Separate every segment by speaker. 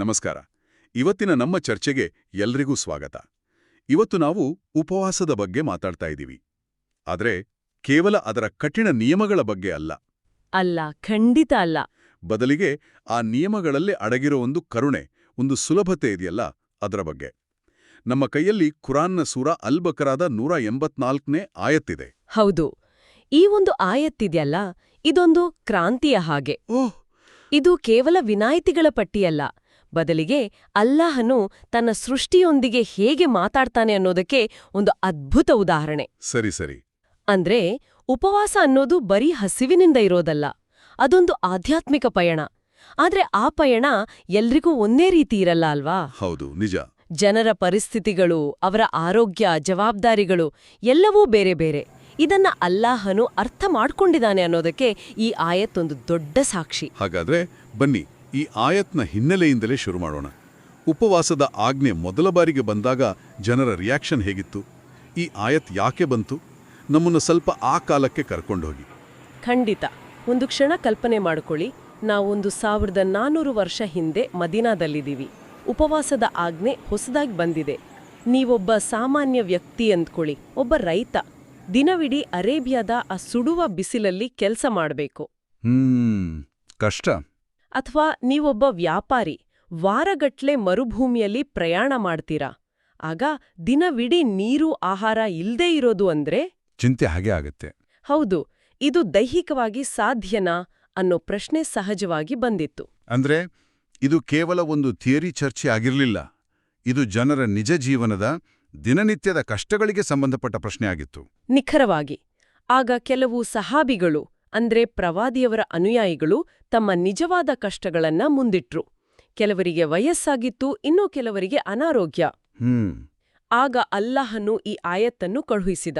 Speaker 1: ನಮಸ್ಕಾರ. ಇವತ್ತಿನ ನಮ್ಮ ಚರ್ಚೆಗೆ ಎಲ್ರಿಗೂ ಸ್ವಾಗತ. ಇವತ್ತು ನಾವು ಉಪವಾಸದ ಬಗ್ಗೆ ಮಾತಾಡ್ತಾ ಇದ್ದೀವಿ. ಆದರೆ ಕೇವಲ ಅದರ ಕಠಿಣ ನಿಯಮಗಳ ಬಗ್ಗೆ ಅಲ್ಲ.
Speaker 2: ಅಲ್ಲ ಖಂಡಿತ ಅಲ್ಲ.
Speaker 1: ಬದಲಿಗೆ ಆ ನಿಯಮಗಳಲ್ಲೇ ಅಡಗಿರೋ ಒಂದು ಕರುಣೆ ಒಂದು ಸುಲಭತೆ ಇದೆಯಲ್ಲ ಅದರ ಬಗ್ಗೆ. ನಮ್ಮ ಕೈಯಲ್ಲಿ ಕುರಾನ್ನ ಸೂರ ಅಲ್ಬಕರಾದ ನೂರ ಎಂಬತ್ನಾಲ್ಕನೇ ಆಯತ್ತಿದೆ.
Speaker 2: ಹೌದು. ಈ ಒಂದು ಆಯತ್ತಿದೆಯಲ್ಲ ಇದೊಂದು ಕ್ರಾಂತಿಯ ಹಾಗೆ.
Speaker 1: ಓಹ್!
Speaker 2: ಇದು ಕೇವಲ ವಿನಾಯಿತಿಗಳ ಪಟ್ಟಿಯಲ್ಲ ಬದಲಿಗೆ ಅಲ್ಲಾಹನು ತನ್ನ ಸೃಷ್ಟಿಯೊಂದಿಗೆ ಹೇಗೆ ಮಾತಾಡ್ತಾನೆ ಅನ್ನೋದಕ್ಕೆ ಒಂದು ಅದ್ಭುತ ಉದಾಹರಣೆ.
Speaker 1: ಸರಿ ಸರಿ.
Speaker 2: ಅಂದ್ರೆ ಉಪವಾಸ ಅನ್ನೋದು ಬರೀ ಹಸಿವಿನಿಂದ ಇರೋದಲ್ಲ ಅದೊಂದು ಆಧ್ಯಾತ್ಮಿಕ ಪಯಣ. ಆದ್ರೆ ಆ ಪಯಣ ಎಲ್ರಿಗೂ ಒಂದೇ ರೀತಿ ಇರಲ್ಲ ಅಲ್ವಾ?
Speaker 1: ಹೌದು ನಿಜ.
Speaker 2: ಜನರ ಪರಿಸ್ಥಿತಿಗಳು ಅವರ ಆರೋಗ್ಯ ಜವಾಬ್ದಾರಿಗಳು ಎಲ್ಲವೂ ಬೇರೆ ಬೇರೆ. ಇದನ್ನ ಅಲ್ಲಾಹನು ಅರ್ಥ ಮಾಡ್ಕೊಂಡಿದ್ದಾನೆ ಅನ್ನೋದಕ್ಕೆ ಈ ಆಯತ್ತೊಂದು ದೊಡ್ಡ ಸಾಕ್ಷಿ.
Speaker 1: ಹಾಗಾದ್ರೆ ಬನ್ನಿ ಈ ಆಯತ್ನ ಹಿನ್ನೆಲೆಯಿಂದಲೇ ಶುರು ಮಾಡೋಣ. ಉಪವಾಸದ ಆಜ್ಞೆ ಮೊದಲ ಬಾರಿಗೆ ಬಂದಾಗ ಜನರ ರಿಯಾಕ್ಷನ್ ಹೇಗಿತ್ತು? ಈ ಆಯತ್ ಯಾಕೆ ಬಂತು? ನಮ್ಮನ್ನು ಸ್ವಲ್ಪ ಆ ಕಾಲಕ್ಕೆ ಕರ್ಕೊಂಡೋಗಿ
Speaker 2: ಖಂಡಿತ. ಒಂದು ಕ್ಷಣ ಕಲ್ಪನೆ ಮಾಡ್ಕೊಳ್ಳಿ. ನಾವೊಂದು ಸಾವಿರದ ನಾನ್ನೂರು ವರ್ಷ ಹಿಂದೆ ಮದೀನಾದಲ್ಲಿದ್ದೀವಿ. ಉಪವಾಸದ ಆಜ್ಞೆ ಹೊಸದಾಗಿ ಬಂದಿದೆ. ನೀವೊಬ್ಬ ಸಾಮಾನ್ಯ ವ್ಯಕ್ತಿ ಅಂದ್ಕೊಳ್ಳಿ. ಒಬ್ಬ ರೈತ. ದಿನವಿಡೀ ಅರೇಬಿಯಾದ ಆ ಸುಡುವ ಬಿಸಿಲಲ್ಲಿ ಕೆಲಸ ಮಾಡಬೇಕು.
Speaker 1: ಹ್ಮ್ ಕಷ್ಟ.
Speaker 2: ಅಥವಾ ನೀವೊಬ್ಬ ವ್ಯಾಪಾರಿ ವಾರಗಟ್ಲೆ ಮರುಭೂಮಿಯಲ್ಲಿ ಪ್ರಯಾಣ ಮಾಡ್ತೀರಾ? ಆಗ ದಿನವಿಡೀ ನೀರು ಆಹಾರ ಇಲ್ದೇ ಇರೋದು ಅಂದ್ರೆ?
Speaker 1: ಚಿಂತೆ ಹಾಗೆ ಆಗತ್ತೆ.
Speaker 2: ಹೌದು ಇದು ದೈಹಿಕವಾಗಿ ಸಾಧ್ಯನಾ ಅನ್ನೋ ಪ್ರಶ್ನೆ ಸಹಜವಾಗಿ ಬಂದಿತ್ತು.
Speaker 1: ಅಂದ್ರೆ ಇದು ಕೇವಲ ಒಂದು ಥಿಯರಿ ಚರ್ಚೆ ಆಗಿರಲಿಲ್ಲ. ಇದು ಜನರ ನಿಜ ಜೀವನದ ದಿನನಿತ್ಯದ ಕಷ್ಟಗಳಿಗೆ ಸಂಬಂಧಪಟ್ಟ ಪ್ರಶ್ನೆ ಆಗಿತ್ತು.
Speaker 2: ನಿಖರವಾಗಿ ಆಗ ಕೆಲವು ಸಹಾಬಿಗಳು ಅಂದ್ರೆ ಪ್ರವಾದಿಯವರ ಅನುಯಾಯಿಗಳು ತಮ್ಮ ನಿಜವಾದ ಕಷ್ಟಗಳನ್ನ ಮುಂದಿಟ್ರು. ಕೆಲವರಿಗೆ ವಯಸ್ಸಾಗಿತ್ತು ಇನ್ನೂ ಕೆಲವರಿಗೆ ಅನಾರೋಗ್ಯ.
Speaker 1: ಹ್ಮ್.
Speaker 2: ಆಗ ಅಲ್ಲಾಹನು ಈ ಆಯತ್ತನ್ನು ಕಳುಹಿಸಿದ.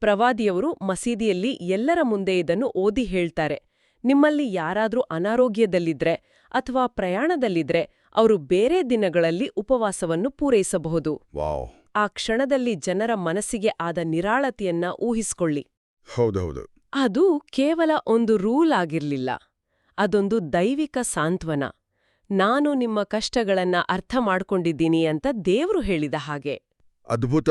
Speaker 2: ಪ್ರವಾದಿಯವರು ಮಸೀದಿಯಲ್ಲಿ ಎಲ್ಲರ ಮುಂದೆ ಇದನ್ನು ಓದಿ ಹೇಳ್ತಾರೆ. ನಿಮ್ಮಲ್ಲಿ ಯಾರಾದರೂ ಅನಾರೋಗ್ಯದಲ್ಲಿದ್ರೆ ಅಥವಾ ಪ್ರಯಾಣದಲ್ಲಿದ್ರೆ ಅವರು ಬೇರೆ ದಿನಗಳಲ್ಲಿ ಉಪವಾಸವನ್ನು ಪೂರೈಸಬಹುದು. ಆ ಕ್ಷಣದಲ್ಲಿ ಜನರ ಮನಸ್ಸಿಗೆ ಆದ ನಿರಾಳತೆಯನ್ನ ಊಹಿಸ್ಕೊಳ್ಳಿ.
Speaker 1: ಹೌದೌದು.
Speaker 2: ಅದು ಕೇವಲ ಒಂದು ರೂಲ್ ಆಗಿರ್ಲಿಲ್ಲ. ಅದೊಂದು ದೈವಿಕ ಸಾಂತ್ವನ. ನಾನು ನಿಮ್ಮ ಕಷ್ಟಗಳನ್ನ ಅರ್ಥ ಮಾಡ್ಕೊಂಡಿದ್ದೀನಿ ಅಂತ ದೇವ್ರು ಹೇಳಿದ ಹಾಗೆ.
Speaker 1: ಅದ್ಭುತ.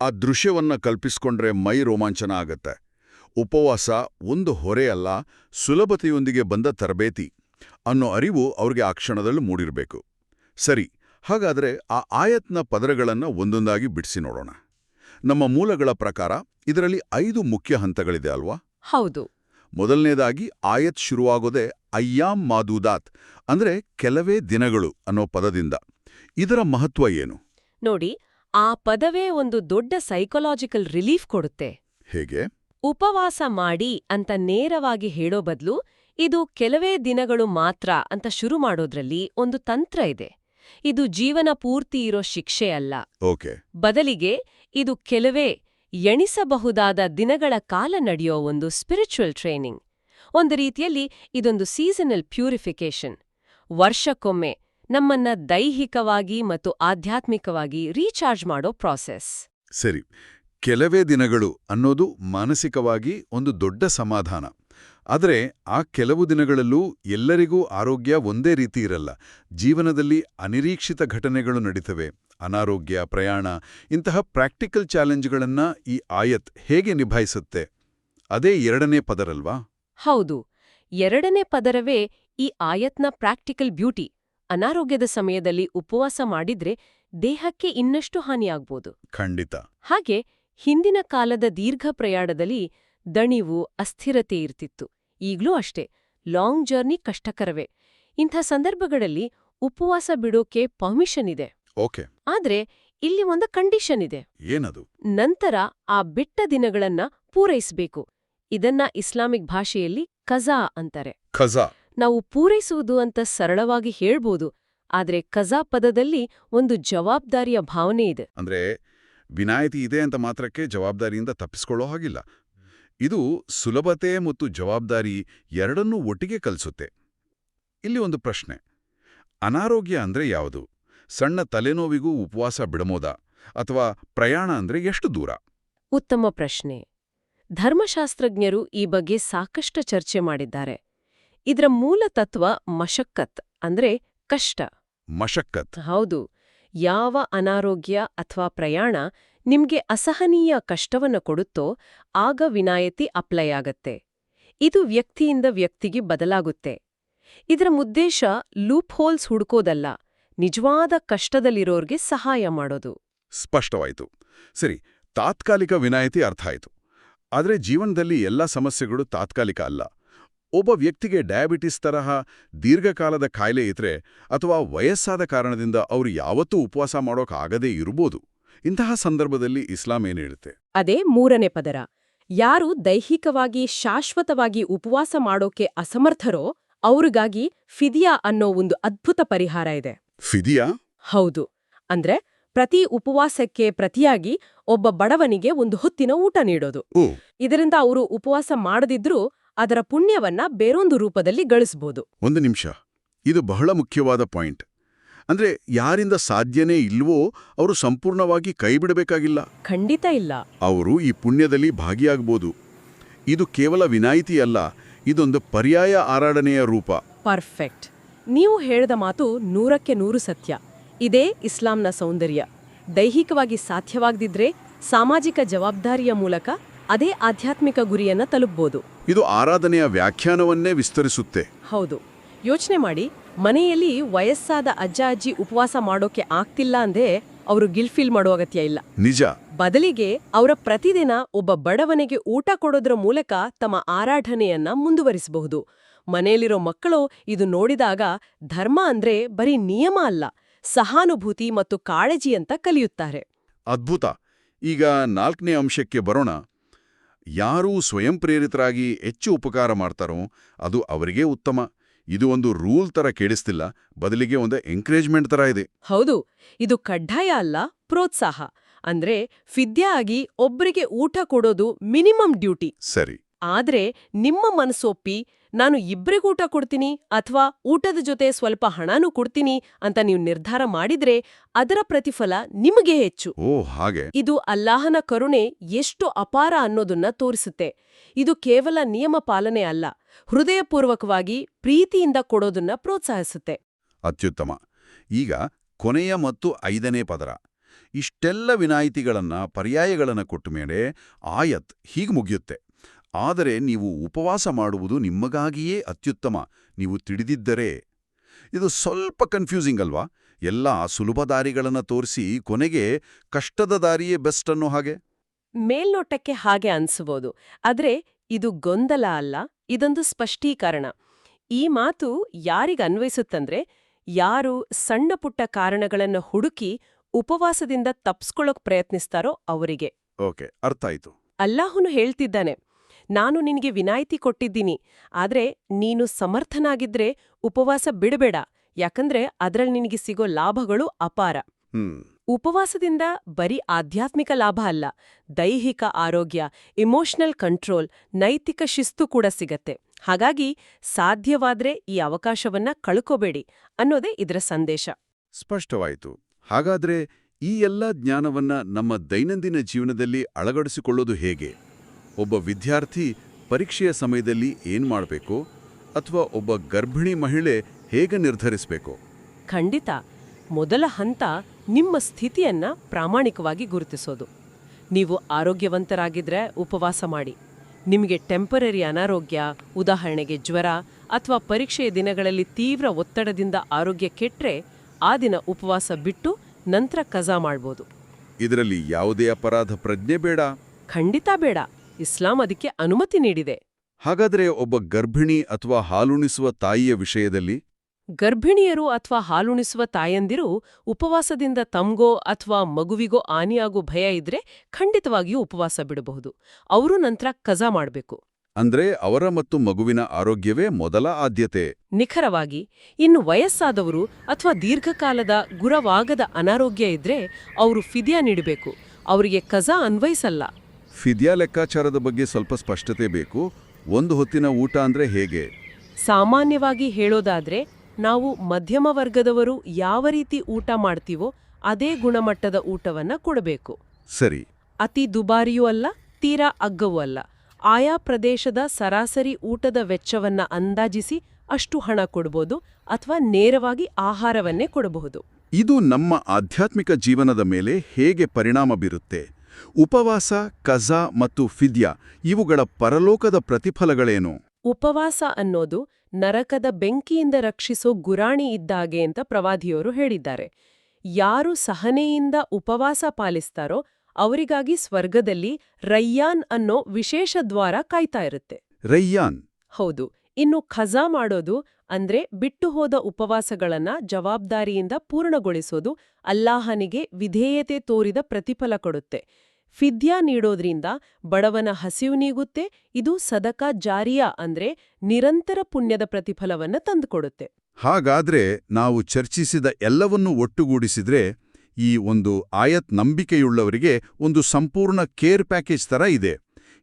Speaker 1: ಆ ದೃಶ್ಯವನ್ನ ಕಲ್ಪಿಸ್ಕೊಂಡ್ರೆ ಮೈ ರೋಮಾಂಚನ ಆಗತ್ತೆ. ಉಪವಾಸ ಒಂದು ಹೊರೆಯಲ್ಲ ಸುಲಭತೆಯೊಂದಿಗೆ ಬಂದ ತರಬೇತಿ ಅನ್ನೋ ಅರಿವು ಅವ್ರಿಗೆ ಆ ಕ್ಷಣದಲ್ಲಿ ಮೂಡಿರಬೇಕು. ಸರಿ, ಹಾಗಾದ್ರೆ ಆ ಆಯತ್ನ ಪದರಗಳನ್ನು ಒಂದೊಂದಾಗಿ ಬಿಡಿಸಿ ನೋಡೋಣ. ನಮ್ಮ ಮೂಲಗಳ ಪ್ರಕಾರ, ಇದರಲ್ಲಿ ಐದು ಮುಖ್ಯ ಹಂತಗಳಿದೆ ಅಲ್ವಾ?
Speaker 2: ಹೌದು.
Speaker 1: ಮೊದಲನೇದಾಗಿ ಆಯತ್ ಶುರುವಾಗೋದೇ ಅಯ್ಯಾಮ್ ಮಾದೂದಾತ್ ಅಂದ್ರೆ ಕೆಲವೇ ದಿನಗಳು ಅನ್ನೋ ಪದದಿಂದ. ಇದರ ಮಹತ್ವ ಏನು?
Speaker 2: ನೋಡಿ ಆ ಪದವೇ ಒಂದು ದೊಡ್ಡ ಸೈಕೊಲಾಜಿಕಲ್ ರಿಲೀಫ್ ಕೊಡುತ್ತೆ.
Speaker 1: ಹೇಗೆ?
Speaker 2: ಉಪವಾಸ ಮಾಡಿ ಅಂತ ನೇರವಾಗಿ ಹೇಳೋ ಬದಲು ಇದು ಕೆಲವೇ ದಿನಗಳು ಮಾತ್ರ ಅಂತ ಶುರು ಮಾಡೋದ್ರಲ್ಲಿ ಒಂದು ತಂತ್ರ ಇದೆ. ಇದು ಜೀವನ ಪೂರ್ತಿ ಇರೋ ಶಿಕ್ಷೆ ಅಲ್ಲ.
Speaker 1: ಓಕೆ.
Speaker 2: ಬದಲಿಗೆ ಇದು ಕೆಲವೇ ಎಣಿಸಬಹುದಾದ ದಿನಗಳ ಕಾಲ ನಡೆಯೋ ಒಂದು ಸ್ಪಿರಿಚುವಲ್ ಟ್ರೈನಿಂಗ್ ಒಂದು ರೀತಿಯಲ್ಲಿ ಇದೊಂದು ಸೀಸನಲ್ ಪ್ಯೂರಿಫಿಕೇಷನ್ ವರ್ಷಕ್ಕೊಮ್ಮೆ ನಮ್ಮನ್ನ ದೈಹಿಕವಾಗಿ ಮತ್ತು ಆಧ್ಯಾತ್ಮಿಕವಾಗಿ ರೀಚಾರ್ಜ್ ಮಾಡೋ ಪ್ರಾಸೆಸ್
Speaker 1: ಸರಿ, ಕೆಲವೇ ದಿನಗಳು ಅನ್ನೋದು ಮಾನಸಿಕವಾಗಿ ಒಂದು ದೊಡ್ಡ ಸಮಾಧಾನ. ಆದರೆ ಆ ಕೆಲವು ದಿನಗಳಲ್ಲೂ ಎಲ್ಲರಿಗೂ ಆರೋಗ್ಯ ಒಂದೇ ರೀತಿ ಇರಲ್ಲ. ಜೀವನದಲ್ಲಿ ಅನಿರೀಕ್ಷಿತ ಘಟನೆಗಳು ನಡೀತವೆ. ಅನಾರೋಗ್ಯ ಪ್ರಯಾಣ ಇಂತಹ ಪ್ರಾಕ್ಟಿಕಲ್ ಚಾಲೆಂಜ್ಗಳನ್ನು ಈ ಆಯತ್ ಹೇಗೆ ನಿಭಾಯಿಸುತ್ತೆ? ಅದೇ ಎರಡನೇ ಪದರಲ್ವಾ?
Speaker 2: ಹೌದು. ಎರಡನೇ ಪದರವೇ ಈ ಆಯತ್ನ ಪ್ರಾಕ್ಟಿಕಲ್ ಬ್ಯೂಟಿ. ಅನಾರೋಗ್ಯದ ಸಮಯದಲ್ಲಿ ಉಪವಾಸ ಮಾಡಿದ್ರೆ ದೇಹಕ್ಕೆ ಇನ್ನಷ್ಟು ಹಾನಿಯಾಗ್ಬೋದು.
Speaker 1: ಖಂಡಿತ.
Speaker 2: ಹಾಗೆ ಹಿಂದಿನ ಕಾಲದ ದೀರ್ಘ ಪ್ರಯಾಣದಲ್ಲಿ ದಣಿವು ಅಸ್ಥಿರತೆ ಇರ್ತಿತ್ತು. ಈಗ್ಲೂ ಅಷ್ಟೇ ಲಾಂಗ್ ಜರ್ನಿ ಕಷ್ಟಕರವೇ. ಇಂಥ ಸಂದರ್ಭಗಳಲ್ಲಿ ಉಪವಾಸ ಬಿಡೋಕೆ ಪರ್ಮಿಷನ್ ಇದೆ.
Speaker 1: ಓಕೆ.
Speaker 2: ಆದ್ರೆ ಇಲ್ಲಿ ಒಂದು ಕಂಡೀಷನ್ ಇದೆ.
Speaker 1: ಏನದು?
Speaker 2: ನಂತರ ಆ ಬಿಟ್ಟ ದಿನಗಳನ್ನ ಪೂರೈಸಬೇಕು. ಇದನ್ನ ಇಸ್ಲಾಮಿಕ್ ಭಾಷೆಯಲ್ಲಿ ಕಜಾ ಅಂತಾರೆ.
Speaker 1: ಖಜಾ
Speaker 2: ನಾವು ಪೂರೈಸುವುದು ಅಂತ ಸರಳವಾಗಿ ಹೇಳ್ಬೋದು ಆದ್ರೆ ಕಜಾ ಪದದಲ್ಲಿ ಒಂದು ಜವಾಬ್ದಾರಿಯ ಭಾವನೆ ಇದೆ.
Speaker 1: ಅಂದ್ರೆ ವಿನಾಯಿತಿ ಇದೆ ಅಂತ ಮಾತ್ರಕ್ಕೆ ಜವಾಬ್ದಾರಿಯಿಂದ ತಪ್ಪಿಸ್ಕೊಳ್ಳೋ ಹಾಗಿಲ್ಲ. ಇದು ಸುಲಭತೆ ಮತ್ತು ಜವಾಬ್ದಾರಿ ಎರಡನ್ನೂ ಒಟ್ಟಿಗೆ ಕಲಿಸುತ್ತೆ. ಇಲ್ಲಿ ಒಂದು ಪ್ರಶ್ನೆ. ಅನಾರೋಗ್ಯ ಅಂದ್ರೆ ಯಾವುದು? ಸಣ್ಣ ತಲೆನೋವಿಗೂ ಉಪವಾಸ ಬಿಡಮೋದ? ಅಥವಾ ಪ್ರಯಾಣ ಅಂದ್ರೆ ಎಷ್ಟು ದೂರ?
Speaker 2: ಉತ್ತಮ ಪ್ರಶ್ನೆ. ಧರ್ಮಶಾಸ್ತ್ರಜ್ಞರು ಈ ಬಗ್ಗೆ ಸಾಕಷ್ಟು ಚರ್ಚೆ ಮಾಡಿದ್ದಾರೆ. ಇದರ ಮೂಲ ತತ್ವ ಮಶಕ್ಕತ್ ಅಂದ್ರೆ ಕಷ್ಟ.
Speaker 1: ಮಶಕ್ಕತ್.
Speaker 2: ಹೌದು. ಯಾವ ಅನಾರೋಗ್ಯ ಅಥವಾ ಪ್ರಯಾಣ ನಿಮ್ಗೆ ಅಸಹನೀಯ ಕಷ್ಟವನ್ನ ಕೊಡುತ್ತೋ, ಆಗ ವಿನಾಯಿತಿ ಅಪ್ಲೈ ಆಗತ್ತೆ ಇದು ವ್ಯಕ್ತಿಯಿಂದ ವ್ಯಕ್ತಿಗೆ ಬದಲಾಗುತ್ತೆ. ಇದರ ಉದ್ದೇಶ ಲೂಪ್ ಹೋಲ್ಸ್ ಹುಡುಕೋದಲ್ಲ, ನಿಜವಾದ ಕಷ್ಟದಲ್ಲಿರೋರ್ಗೆ ಸಹಾಯ ಮಾಡೋದು.
Speaker 1: ಸ್ಪಷ್ಟವಾಯಿತು. ಸರಿ, ತಾತ್ಕಾಲಿಕ ವಿನಾಯಿತಿ ಅರ್ಥ ಆಯಿತು. ಆದರೆ ಜೀವನದಲ್ಲಿ ಎಲ್ಲ ಸಮಸ್ಯೆಗಳು ತಾತ್ಕಾಲಿಕ ಅಲ್ಲ. ಒಬ್ಬ ವ್ಯಕ್ತಿಗೆ ಡಯಾಬಿಟಿಸ್ ತರಹ ದೀರ್ಘಕಾಲದ ಕಾಯಿಲೆ ಇದ್ರೆ ಅಥವಾ ವಯಸ್ಸಾದ ಕಾರಣದಿಂದ ಅವರು ಯಾವತ್ತೂ ಉಪವಾಸ ಮಾಡೋಕ್ಕಾಗದೇ ಇರ್ಬೋದು. ಇಂತಹ ಸಂದರ್ಭದಲ್ಲಿ ಇಸ್ಲಾಂ ಏನು ಹೇಳುತ್ತೆ?
Speaker 2: ಅದೇ ಮೂರನೇ ಪದರ. ಯಾರು ದೈಹಿಕವಾಗಿ ಶಾಶ್ವತವಾಗಿ ಉಪವಾಸ ಮಾಡೋಕೆ ಅಸಮರ್ಥರೋ ಅವ್ರಿಗಾಗಿ ಫಿದಿಯಾ ಅನ್ನೋ ಒಂದು ಅದ್ಭುತ ಪರಿಹಾರ ಇದೆ.
Speaker 1: ಫಿದಿಯಾ?
Speaker 2: ಹೌದು. ಅಂದ್ರೆ ಪ್ರತಿ ಉಪವಾಸಕ್ಕೆ ಪ್ರತಿಯಾಗಿ ಒಬ್ಬ ಬಡವನಿಗೆ ಒಂದು ಹೊತ್ತಿನ ಊಟ ನೀಡೋದು. ಇದರಿಂದ ಅವರು ಉಪವಾಸ ಮಾಡದಿದ್ರೂ ಅದರ ಪುಣ್ಯವನ್ನ ಬೇರೊಂದು ರೂಪದಲ್ಲಿ ಗಳಿಸಬಹುದು
Speaker 1: ಒಂದು ನಿಮಿಷ. ಇದು ಬಹಳ ಮುಖ್ಯವಾದ ಪಾಯಿಂಟ್. ಅಂದ್ರೆ ಯಾರಿಂದ ಸಾಧ್ಯನೇ ಇಲ್ವೋ ಅವರು ಸಂಪೂರ್ಣವಾಗಿ ಕೈ ಬಿಡಬೇಕಾಗಿಲ್ಲ
Speaker 2: ಖಂಡಿತ ಇಲ್ಲ.
Speaker 1: ಅವರು ಈ ಪುಣ್ಯದಲ್ಲಿ ಭಾಗಿಯಾಗಬಹುದು ಇದು ಕೇವಲ ವಿನಾಯಿತಿ ಅಲ್ಲ ಇದೊಂದು ಪರ್ಯಾಯ ಆರಾಧನೆಯ ರೂಪ.
Speaker 2: ಪರ್ಫೆಕ್ಟ್. ನೀವು ಹೇಳಿದ ಮಾತು ನೂರಕ್ಕೆ ನೂರು ಸತ್ಯ. ಇದೇ ಇಸ್ಲಾಂನ ಸೌಂದರ್ಯ. ದೈಹಿಕವಾಗಿ ಸಾಧ್ಯವಾಗದಿದ್ರೆ ಸಾಮಾಜಿಕ ಜವಾಬ್ದಾರಿಯ ಮೂಲಕ ಅದೇ ಆಧ್ಯಾತ್ಮಿಕ ಗುರಿಯನ್ನ ತಲುಪಬಹುದು
Speaker 1: ಇದು ಆರಾಧನೆಯ ವ್ಯಾಖ್ಯಾನವನ್ನೇ ವಿಸ್ತರಿಸುತ್ತೆ.
Speaker 2: ಹೌದು. ಯೋಚನೆ ಮಾಡಿ. ಮನೆಯಲ್ಲಿ ವಯಸ್ಸಾದ ಅಜ್ಜ ಅಜ್ಜಿ ಉಪವಾಸ ಮಾಡೋಕೆ ಆಗ್ತಿಲ್ಲ ಅಂದೇ ಅವರು ಗಿಲ್ಫೀಲ್ ಮಾಡೋ ಅಗತ್ಯ ಇಲ್ಲ.
Speaker 1: ನಿಜ.
Speaker 2: ಬದಲಿಗೆ ಅವರ ಪ್ರತಿದಿನ ಒಬ್ಬ ಬಡವನಿಗೆ ಊಟ ಕೊಡೋದ್ರ ಮೂಲಕ ತಮ್ಮ ಆರಾಧನೆಯನ್ನ ಮುಂದುವರಿಸಬಹುದು. ಮನೆಯಲ್ಲಿರೋ ಮಕ್ಕಳು ಇದು ನೋಡಿದಾಗ ಧರ್ಮ ಅಂದ್ರೆ ಬರೀ ನಿಯಮ ಅಲ್ಲ ಸಹಾನುಭೂತಿ ಮತ್ತು ಕಾಳಜಿ ಅಂತ ಕಲಿಯುತ್ತಾರೆ.
Speaker 1: ಅದ್ಭುತ. ಈಗ ನಾಲ್ಕನೇ ಅಂಶಕ್ಕೆ ಬರೋಣ. ಯಾರೂ ಸ್ವಯಂ ಪ್ರೇರಿತರಾಗಿ ಹೆಚ್ಚು ಉಪಕಾರ ಮಾಡ್ತಾರೋ ಅದು ಅವರಿಗೇ ಉತ್ತಮ. ಇದು ಒಂದು ರೂಲ್ ತರ ಕೇಳಿಸ್ತಿಲ್ಲ ಬದಲಿಗೆ ಒಂದು ಎಂಕರೇಜ್ಮೆಂಟ್ ತರ ಇದೆ.
Speaker 2: ಹೌದು ಇದು ಕಡ್ಡಾಯ ಅಲ್ಲ ಪ್ರೋತ್ಸಾಹ. ಅಂದ್ರೆ ಫಿದ್ಯಾ ಆಗಿ ಒಬ್ರಿಗೆ ಊಟ ಕೊಡೋದು ಮಿನಿಮಮ್ ಡ್ಯೂಟಿ.
Speaker 1: ಸರಿ.
Speaker 2: ಆದ್ರೆ ನಿಮ್ಮ ಮನಸ್ಸೊಪ್ಪಿ ನಾನು ಇಬ್ರಿಗೂ ಊಟ ಕೊಡ್ತೀನಿ ಅಥವಾ ಊಟದ ಜೊತೆ ಸ್ವಲ್ಪ ಹಣನೂ ಕೊಡ್ತೀನಿ ಅಂತ ನೀವು ನಿರ್ಧಾರ ಮಾಡಿದ್ರೆ ಅದರ ಪ್ರತಿಫಲ ನಿಮಗೆ ಹೆಚ್ಚು.
Speaker 1: ಓ ಹಾಗೆ.
Speaker 2: ಇದು ಅಲ್ಲಾಹನ ಕರುಣೆ ಎಷ್ಟು ಅಪಾರ ಅನ್ನೋದನ್ನ ತೋರಿಸುತ್ತೆ. ಇದು ಕೇವಲ ನಿಯಮ ಪಾಲನೆ ಅಲ್ಲ ಹೃದಯಪೂರ್ವಕವಾಗಿ ಪ್ರೀತಿಯಿಂದ ಕೊಡೋದನ್ನ ಪ್ರೋತ್ಸಾಹಿಸುತ್ತೆ.
Speaker 1: ಅತ್ಯುತ್ತಮ. ಈಗ ಕೊನೆಯ ಮತ್ತು ಐದನೇ ಪದರ. ಇಷ್ಟೆಲ್ಲ ವಿನಾಯಿತಿಗಳನ್ನ ಪರ್ಯಾಯಗಳನ್ನ ಕೊಟ್ಟ ಮೇಲೆ ಆಯತ್ ಹೀಗೆ ಮುಗಿಯುತ್ತೆ. ಆದರೆ ನೀವು ಉಪವಾಸ ಮಾಡುವುದು ನಿಮಗಾಗಿಯೇ ಅತ್ಯುತ್ತಮ. ನೀವು ತಿಳಿದಿದ್ದರೆ. ಇದು ಸ್ವಲ್ಪ ಕನ್ಫ್ಯೂಸಿಂಗ್ ಅಲ್ವಾ? ಎಲ್ಲ ಸುಲಭ ದಾರಿಗಳನ್ನು ತೋರಿಸಿ ಕೊನೆಗೆ ಕಷ್ಟದ ದಾರಿಯೇ ಬೆಸ್ಟ್ ಅನ್ನೋ ಹಾಗೆ?
Speaker 2: ಮೇಲ್ನೋಟಕ್ಕೆ ಹಾಗೆ ಅನ್ಸಬಹುದು ಆದರೆ ಇದು ಗೊಂದಲ ಅಲ್ಲ ಇದೊಂದು ಸ್ಪಷ್ಟೀಕರಣ. ಈ ಮಾತು ಯಾರಿಗೆ ಅನ್ವಯಿಸುತ್ತಂದ್ರೆ ಯಾರು ಸಣ್ಣ ಪುಟ್ಟ ಕಾರಣಗಳನ್ನು ಹುಡುಕಿ ಉಪವಾಸದಿಂದ ತಪ್ಸ್ಕೊಳ್ಳೋಕ್ ಪ್ರಯತ್ನಿಸ್ತಾರೋ ಅವರಿಗೆ.
Speaker 1: ಓಕೆ ಅರ್ಥ ಆಯ್ತು.
Speaker 2: ಅಲ್ಲಾಹುನು ಹೇಳ್ತಿದ್ದಾನೆ ನಾನು ನಿನಗೆ ವಿನಾಯಿತಿ ಕೊಟ್ಟಿದ್ದೀನಿ. ಆದ್ರೆ ನೀನು ಸಮರ್ಥನಾಗಿದ್ರೆ ಉಪವಾಸ ಬಿಡಬೇಡ. ಯಾಕಂದ್ರೆ ಅದರಲ್ಲಿ ನಿನಗೆ ಸಿಗೋ ಲಾಭಗಳು ಅಪಾರ. ಉಪವಾಸದಿಂದ ಬರೀ ಆಧ್ಯಾತ್ಮಿಕ ಲಾಭ ಅಲ್ಲ ದೈಹಿಕ ಆರೋಗ್ಯ ಇಮೋಷನಲ್ ಕಂಟ್ರೋಲ್ ನೈತಿಕ ಶಿಸ್ತು ಕೂಡ ಸಿಗತ್ತೆ. ಹಾಗಾಗಿ ಸಾಧ್ಯವಾದ್ರೆ ಈ ಅವಕಾಶವನ್ನ ಕಳ್ಕೋಬೇಡಿ ಅನ್ನೋದೇ ಇದರ ಸಂದೇಶ.
Speaker 1: ಸ್ಪಷ್ಟವಾಯಿತು. ಹಾಗಾದ್ರೆ ಈ ಎಲ್ಲ ಜ್ಞಾನವನ್ನ ನಮ್ಮ ದೈನಂದಿನ ಜೀವನದಲ್ಲಿ ಅಳಗಡಿಸಿಕೊಳ್ಳೋದು ಹೇಗೆ? ಒಬ್ಬ ವಿದ್ಯಾರ್ಥಿ ಪರೀಕ್ಷೆಯ ಸಮಯದಲ್ಲಿ ಏನು ಮಾಡಬೇಕು ಅಥವಾ ಒಬ್ಬ ಗರ್ಭಿಣಿ ಮಹಿಳೆ ಹೇಗೆ ನಿರ್ಧರಿಸಬೇಕು?
Speaker 2: ಖಂಡಿತ. ಮೊದಲ ಹಂತ ನಿಮ್ಮ ಸ್ಥಿತಿಯನ್ನು ಪ್ರಾಮಾಣಿಕವಾಗಿ ಗುರುತಿಸೋದು. ನೀವು ಆರೋಗ್ಯವಂತರಾಗಿದ್ದರೆ ಉಪವಾಸ ಮಾಡಿ. ನಿಮಗೆ ಟೆಂಪರರಿ ಅನಾರೋಗ್ಯ ಉದಾಹರಣೆಗೆ ಜ್ವರ ಅಥವಾ ಪರೀಕ್ಷೆಯ ದಿನಗಳಲ್ಲಿ ತೀವ್ರ ಒತ್ತಡದಿಂದ ಆರೋಗ್ಯ ಕೆಟ್ಟರೆ ಆ ದಿನ ಉಪವಾಸ ಬಿಟ್ಟು ನಂತರ ಕಜಾ ಮಾಡ್ಬೋದು.
Speaker 1: ಇದರಲ್ಲಿ ಯಾವುದೇ ಅಪರಾಧ ಪ್ರಜ್ಞೆ ಬೇಡ?
Speaker 2: ಖಂಡಿತ ಬೇಡ. ಇಸ್ಲಾಂ ಅದಕ್ಕೆ ಅನುಮತಿ ನೀಡಿದೆ.
Speaker 1: ಹಾಗಾದ್ರೆ ಒಬ್ಬ ಗರ್ಭಿಣಿ ಅಥವಾ ಹಾಲುಣಿಸುವ ತಾಯಿಯ ವಿಷಯದಲ್ಲಿ?
Speaker 2: ಗರ್ಭಿಣಿಯರು ಅಥವಾ ಹಾಲುಣಿಸುವ ತಾಯಂದಿರು ಉಪವಾಸದಿಂದ ತಮ್ಗೋ ಅಥವಾ ಮಗುವಿಗೋ ಹಾನಿಯಾಗೋ ಭಯ ಇದ್ರೆ ಖಂಡಿತವಾಗಿಯೂ ಉಪವಾಸ ಬಿಡಬಹುದು. ಅವರು ನಂತರ ಕಜಾ ಮಾಡಬೇಕು.
Speaker 1: ಅಂದ್ರೆ ಅವರ ಮತ್ತು ಮಗುವಿನ ಆರೋಗ್ಯವೇ ಮೊದಲ ಆದ್ಯತೆ.
Speaker 2: ನಿಖರವಾಗಿ ಇನ್ನು ವಯಸ್ಸಾದವರು ಅಥವಾ ದೀರ್ಘಕಾಲದ ಗುರವಾಗದ ಅನಾರೋಗ್ಯ ಇದ್ರೆ ಅವರು ಫಿದ್ಯಾ ನೀಡಬೇಕು. ಅವರಿಗೆ ಕಜಾ ಅನ್ವಯಿಸಲ್ಲ.
Speaker 1: ಫಿದ್ಯಾ ಲೆಕ್ಕಾಚಾರದ ಬಗ್ಗೆ ಸ್ವಲ್ಪ ಸ್ಪಷ್ಟತೆ ಬೇಕು. ಒಂದು ಹೊತ್ತಿನ ಊಟ ಅಂದ್ರೆ ಹೇಗೆ?
Speaker 2: ಸಾಮಾನ್ಯವಾಗಿ ಹೇಳೋದಾದ್ರೆ ನಾವು ಮಧ್ಯಮ ವರ್ಗದವರು ಯಾವ ರೀತಿ ಊಟ ಮಾಡ್ತೀವೋ ಅದೇ ಗುಣಮಟ್ಟದ ಊಟವನ್ನ ಕೊಡಬೇಕು.
Speaker 1: ಸರಿ.
Speaker 2: ಅತಿ ದುಬಾರಿಯೂ ಅಲ್ಲ ತೀರಾ ಅಗ್ಗವೂ ಅಲ್ಲ. ಆಯಾ ಪ್ರದೇಶದ ಸರಾಸರಿ ಊಟದ ವೆಚ್ಚವನ್ನ ಅಂದಾಜಿಸಿ ಅಷ್ಟು ಹಣ ಕೊಡಬಹುದು ಅಥವಾ ನೇರವಾಗಿ ಆಹಾರವನ್ನೇ ಕೊಡಬಹುದು.
Speaker 1: ಇದು ನಮ್ಮ ಆಧ್ಯಾತ್ಮಿಕ ಜೀವನದ ಮೇಲೆ ಹೇಗೆ ಪರಿಣಾಮ ಬೀರುತ್ತೆ? ಉಪವಾಸ ಕಜಾ ಮತ್ತು ಫಿದ್ಯಾ ಇವುಗಳ ಪರಲೋಕದ ಪ್ರತಿಫಲಗಳೇನು?
Speaker 2: ಉಪವಾಸ ಅನ್ನೋದು ನರಕದ ಬೆಂಕಿಯಿಂದ ರಕ್ಷಿಸೋ ಗುರಾಣಿ ಇದ್ದಾಗೆ ಅಂತ ಪ್ರವಾದಿಯವರು ಹೇಳಿದ್ದಾರೆ. ಯಾರು ಸಹನೆಯಿಂದ ಉಪವಾಸ ಪಾಲಿಸ್ತಾರೋ ಅವರಿಗಾಗಿ ಸ್ವರ್ಗದಲ್ಲಿ ರಯ್ಯಾನ್ ಅನ್ನೋ ವಿಶೇಷ ದ್ವಾರ ಕಾಯ್ತಾ ಇರುತ್ತೆ.
Speaker 1: ರಯ್ಯಾನ್
Speaker 2: ಹೌದು. ಇನ್ನು ಖಜಾ ಮಾಡೋದು ಅಂದ್ರೆ ಬಿಟ್ಟು ಹೋದ ಉಪವಾಸಗಳನ್ನ ಜವಾಬ್ದಾರಿಯಿಂದ ಪೂರ್ಣಗೊಳಿಸೋದು ಅಲ್ಲಾಹನಿಗೆ ವಿಧೇಯತೆ ತೋರಿದ ಪ್ರತಿಫಲ ಕೊಡುತ್ತೆ. ಫಿದ್ಯಾ ನೀಡೋದ್ರಿಂದ ಬಡವನ ಹಸಿವು ನೀಗುತ್ತೆ, ಇದು ಸದಕ ಜಾರಿಯಾ ಅಂದ್ರೆ ನಿರಂತರ ಪುಣ್ಯದ ಪ್ರತಿಫಲವನ್ನ ತಂದುಕೊಡುತ್ತೆ.
Speaker 1: ಹಾಗಾದ್ರೆ ನಾವು ಚರ್ಚಿಸಿದ ಎಲ್ಲವನ್ನೂ ಒಟ್ಟುಗೂಡಿಸಿದ್ರೆ ಈ ಒಂದು ಆಯತ್ ನಂಬಿಕೆಯುಳ್ಳವರಿಗೆ ಒಂದು ಸಂಪೂರ್ಣ ಕೇರ್ ಪ್ಯಾಕೇಜ್ ತರ ಇದೆ.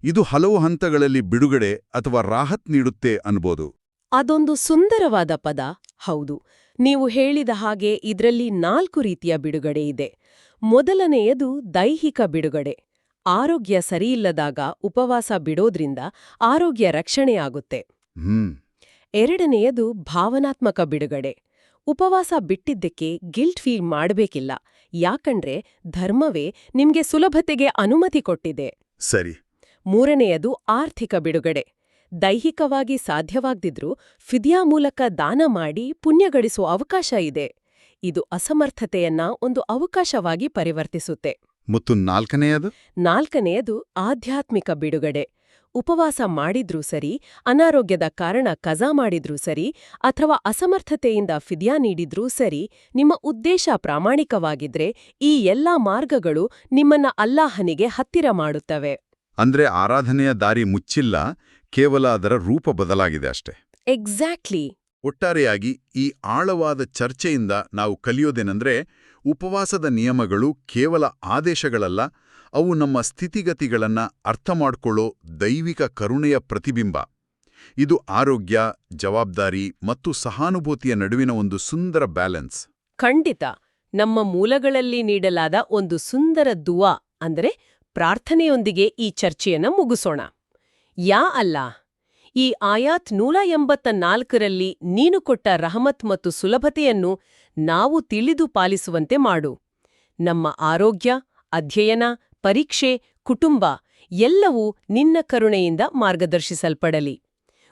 Speaker 1: ಇದು ಹಲವು ಹಂತಗಳಲ್ಲಿ ಬಿಡುಗಡೆ ಅಥವಾ ರಾಹತ್ ನೀಡುತ್ತೆ ಅನ್ಬೋದು.
Speaker 2: ಅದೊಂದು ಸುಂದರವಾದ ಪದ ಹೌದು. ನೀವು ಹೇಳಿದ ಹಾಗೆ ಇದರಲ್ಲಿ ನಾಲ್ಕು ರೀತಿಯ ಬಿಡುಗಡೆ ಇದೆ. ಮೊದಲನೆಯದು ದೈಹಿಕ ಬಿಡುಗಡೆ. ಆರೋಗ್ಯ ಸರಿಯಿಲ್ಲದಾಗ ಉಪವಾಸ ಬಿಡೋದ್ರಿಂದ ಆರೋಗ್ಯ ರಕ್ಷಣೆಯಾಗುತ್ತೆ ಎರಡನೆಯದು ಭಾವನಾತ್ಮಕ ಬಿಡುಗಡೆ. ಉಪವಾಸ ಬಿಟ್ಟಿದ್ದಕ್ಕೆ ಗಿಲ್ಟ್ ಫೀಲ್ ಮಾಡಬೇಕಿಲ್ಲ. ಯಾಕಂದ್ರೆ ಧರ್ಮವೇ ನಿಮ್ಗೆ ಸುಲಭತೆಗೆ ಅನುಮತಿ ಕೊಟ್ಟಿದೆ.
Speaker 1: ಸರಿ.
Speaker 2: ಮೂರನೆಯದು ಆರ್ಥಿಕ ಬಿಡುಗಡೆ. ದೈಹಿಕವಾಗಿ ಸಾಧ್ಯವಾಗ್ದಿದ್ರೂ ಫಿದ್ಯಾ ಮೂಲಕ ದಾನ ಮಾಡಿ ಪುಣ್ಯ ಗಳಿಸುವ ಅವಕಾಶ ಇದೆ. ಇದು ಅಸಮರ್ಥತೆಯನ್ನ ಒಂದು ಅವಕಾಶವಾಗಿ ಪರಿವರ್ತಿಸುತ್ತೆ.
Speaker 1: ಮತ್ತು ನಾಲ್ಕನೆಯದು?
Speaker 2: ನಾಲ್ಕನೆಯದು ಆಧ್ಯಾತ್ಮಿಕ ಬಿಡುಗಡೆ. ಉಪವಾಸ ಮಾಡಿದ್ರೂ ಸರಿ ಅನಾರೋಗ್ಯದ ಕಾರಣ ಕಜಾ ಮಾಡಿದ್ರೂ ಸರಿ ಅಥವಾ ಅಸಮರ್ಥತೆಯಿಂದ ಫಿದ್ಯಾ ನೀಡಿದ್ರೂ ಸರಿ ನಿಮ್ಮ ಉದ್ದೇಶ ಪ್ರಾಮಾಣಿಕವಾಗಿದ್ರೆ ಈ ಎಲ್ಲಾ ಮಾರ್ಗಗಳು ನಿಮ್ಮನ್ನ ಅಲ್ಲಾಹನಿಗೆ ಹತ್ತಿರ ಮಾಡುತ್ತವೆ.
Speaker 1: ಅಂದ್ರೆ ಆರಾಧನೆಯ ದಾರಿ ಮುಚ್ಚಿಲ್ಲ ಕೇವಲ ಅದರ ರೂಪ ಬದಲಾಗಿದೆ ಅಷ್ಟೇ.
Speaker 2: ಎಕ್ಸಾಕ್ಟ್ಲಿ
Speaker 1: ಒಟ್ಟಾರೆಯಾಗಿ ಈ ಆಳವಾದ ಚರ್ಚೆಯಿಂದ ನಾವು ಕಲಿಯೋದೇನೆಂದ್ರೆ ಉಪವಾಸದ ನಿಯಮಗಳು ಕೇವಲ ಆದೇಶಗಳಲ್ಲ ಅವು ನಮ್ಮ ಸ್ಥಿತಿಗತಿಗಳನ್ನ ಅರ್ಥ ಮಾಡಿಕೊಳ್ಳೋ ದೈವಿಕ ಕರುಣೆಯ ಪ್ರತಿಬಿಂಬ. ಇದು ಆರೋಗ್ಯ ಜವಾಬ್ದಾರಿ ಮತ್ತು ಸಹಾನುಭೂತಿಯ ನಡುವಿನ ಒಂದು ಸುಂದರ ಬ್ಯಾಲೆನ್ಸ್.
Speaker 2: ಖಂಡಿತ. ನಮ್ಮ ಮೂಲಗಳಲ್ಲಿ ನೀಡಲಾದ ಒಂದು ಸುಂದರ ದುವಾ ಅಂದರೆ ಪ್ರಾರ್ಥನೆಯೊಂದಿಗೆ ಈ ಚರ್ಚೆಯನ್ನು ಮುಗಿಸೋಣ. ಯಾ ಅಲ್ಲಾ, ಈ ಆಯಾತ್ ನೂರ ಎಂಬತ್ತ ನಾಲ್ಕರಲ್ಲಿ ನೀನು ಕೊಟ್ಟ ರಹಮತ್ ಮತ್ತು ಸುಲಭತೆಯನ್ನು ನಾವು ತಿಳಿದು ಪಾಲಿಸುವಂತೆ ಮಾಡು. ನಮ್ಮ ಆರೋಗ್ಯ, ಅಧ್ಯಯನ, ಪರೀಕ್ಷೆ, ಕುಟುಂಬ ಎಲ್ಲವೂ ನಿನ್ನ ಕರುಣೆಯಿಂದ ಮಾರ್ಗದರ್ಶಿಸಲ್ಪಡಲಿ.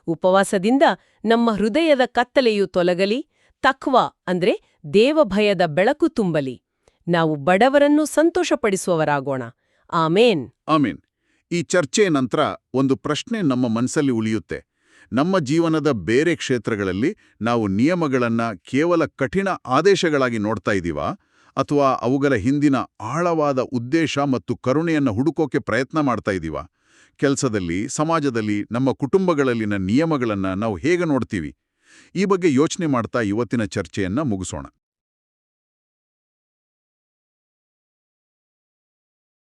Speaker 2: ಉಪವಾಸದಿಂದ ನಮ್ಮ ಹೃದಯದ ಕತ್ತಲೆಯು ತೊಲಗಲಿ, ತಕ್ವ ಅಂದ್ರೆ ದೇವಭಯದ ಬೆಳಕು ತುಂಬಲಿ. ನಾವು ಬಡವರನ್ನು ಸಂತೋಷಪಡಿಸುವವರಾಗೋಣ. ಆಮೇನ್.
Speaker 1: ಆಮೀನ್. ಈ ಚರ್ಚೆ ನಂತರ ಒಂದು ಪ್ರಶ್ನೆ ನಮ್ಮ ಮನಸ್ಸಲ್ಲಿ ಉಳಿಯುತ್ತೆ. ನಮ್ಮ ಜೀವನದ ಬೇರೆ ಕ್ಷೇತ್ರಗಳಲ್ಲಿ ನಾವು ನಿಯಮಗಳನ್ನ ಕೇವಲ ಕಠಿಣ ಆದೇಶಗಳಾಗಿ ನೋಡ್ತಾ ಇದ್ದೀವಾ? ಅಥವಾ ಅವುಗಳ ಹಿಂದಿನ ಆಳವಾದ ಉದ್ದೇಶ ಮತ್ತು ಕರುಣೆಯನ್ನು ಹುಡುಕೋಕೆ ಪ್ರಯತ್ನ ಮಾಡ್ತಾ ಇದ್ದೀವಾ? ಕೆಲಸದಲ್ಲಿ, ಸಮಾಜದಲ್ಲಿ, ನಮ್ಮ ಕುಟುಂಬಗಳಲ್ಲಿನ ನಿಯಮಗಳನ್ನು ನಾವು ಹೇಗೆ ನೋಡ್ತೀವಿ? ಈ ಬಗ್ಗೆ ಯೋಚನೆ ಮಾಡ್ತಾ ಇವತ್ತಿನ ಚರ್ಚೆಯನ್ನು ಮುಗಿಸೋಣ.